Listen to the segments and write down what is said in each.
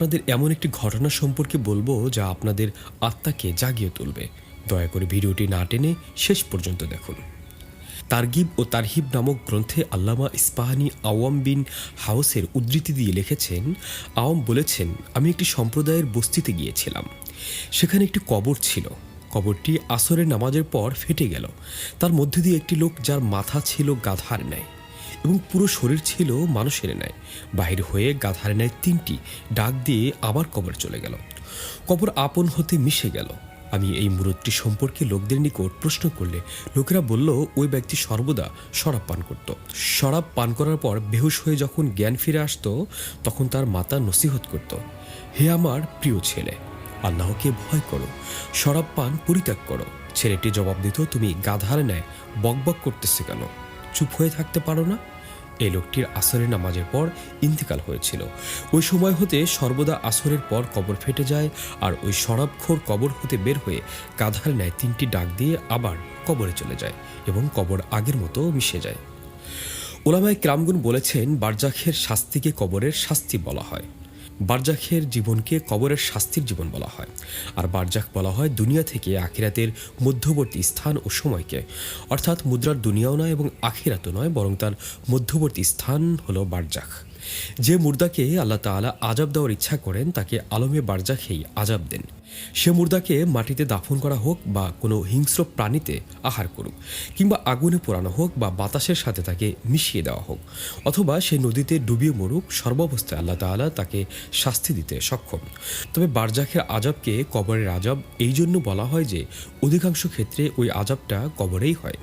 আপনাদের এমন একটি ঘটনা সম্পর্কে বলব যা আপনাদের আত্মাকে জাগিয়ে তুলবে। দয়া করে ভিডিওটি না টেনে শেষ পর্যন্ত দেখুন। তারগিব ও তারহিব নামক গ্রন্থে আল্লামা ইস্পাহানি আওয়াম বিন হাউসের উদ্ধৃতি দিয়ে লিখেছেন, আওয়াম বলেছেন, আমি একটি সম্প্রদায়ের বস্তিতে গিয়েছিলাম। সেখানে একটি কবর ছিল। কবরটি আসরের নামাজের পর ফেটে গেল। তার মধ্যে দিয়ে একটি লোক যার মাথা ছিল গাধার ন্যায়। এবং পুরো শরীর ছিল মানুষের ন্যায় বাহির হয়ে গাধার ন্যায় তিনটি, ডাক দিয়ে আবার কবর চলে গেল। কবর আপন হতে মিশে গেল। আমি এই মূরতটি সম্পর্কে লোকদের নিকট প্রশ্ন করলে লোকেরা বলল, ওই ব্যক্তি সর্বদা শরাব পান করত। শরাব পান করার পর বেহুশ হয়ে যখন জ্ঞান ফিরে আসতো, তখন তার মাতা নসিহত করত, হে আমার প্রিয় ছেলে, আল্লাহকে ভয় করো, শরাব পান পরিত্যাগ করো। ছেলেটি জবাব দিত, তুমি গাধার ন্যায় বকবক করতেছে কেন? চুপ হয়ে থাকতে পারো না? এই লোকটির আসরের নামাজের পর ইন্তেকাল হয়েছিল। ওই সময় হতে সর্বদা আসরের পর কবর ফেটে যায় আর ওই শরাবখোর কবর হতে বের হয়ে গাধার ন্যায় তিনটি ডাক দিয়ে আবার কবরে চলে যায় এবং কবর আগের মতো মিশে যায়। ওলামায় ক্রামগুন বলেছেন, বারজাখের শাস্তিকে কবরের শাস্তি বলা হয়। বারজাখের জীবনকে কবরের শাস্তির জীবন বলা হয়। আর বারজাখ বলা হয় দুনিয়া থেকে আখিরাতের মধ্যবর্তী স্থান ও সময়কে। অর্থাৎ মুদ্রার দুনিয়াও নয় এবং আখিরাতও নয়, বরং তার মধ্যবর্তী স্থান হলো বারজাখ। যে মুর্দাকে আল্লাহ তাআলা আজাব দেওয়ার ইচ্ছা করেন, তাকে আলমে বারজাখেই আজাব দেন। সে মুর্দাকে মাটিতে দাফন করা হোক বা কোনো হিংস্র প্রাণীতে আহার করুক, কিংবা আগুনে পোড়ানো হোক বা বাতাসের সাথে তাকে মিশিয়ে দেওয়া হোক, অথবা সে নদীতে ডুবিয়ে মরুক, সর্বাবস্থায় আল্লাহ তাআলা তাকে শাস্তি দিতে সক্ষম। তবে বারজাখের আজাবকে কবরের আজাব, এই জন্য বলা হয় যে অধিকাংশ ক্ষেত্রে ওই আজাবটা কবরেই হয়।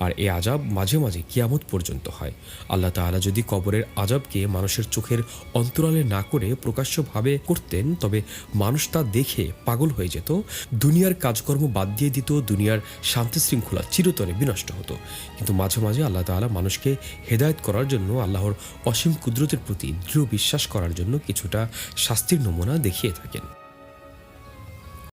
আর এই আজাব মাঝে মাঝে কিয়ামত পর্যন্ত হয়। আল্লাহ তাআলা যদি কবরের আজাবকে মানুষের চোখের অন্তরালে না করে প্রকাশ্যভাবে করতেন, তবে মানুষ তা দেখে পাগল হয়ে যেত। দুনিয়ার কাজকর্ম বাদ দিয়ে দিত, দুনিয়ার শান্তি শৃঙ্খলা চিরতরে বিনষ্ট হতো। কিন্তু মাঝে মাঝে আল্লাহ তাআলা মানুষকে হেদায়েত করার জন্য, আল্লাহর অসীম কুদরতের প্রতি দৃঢ় বিশ্বাস করার জন্য কিছুটা শাস্তির নমুনা দেখিয়ে থাকেন।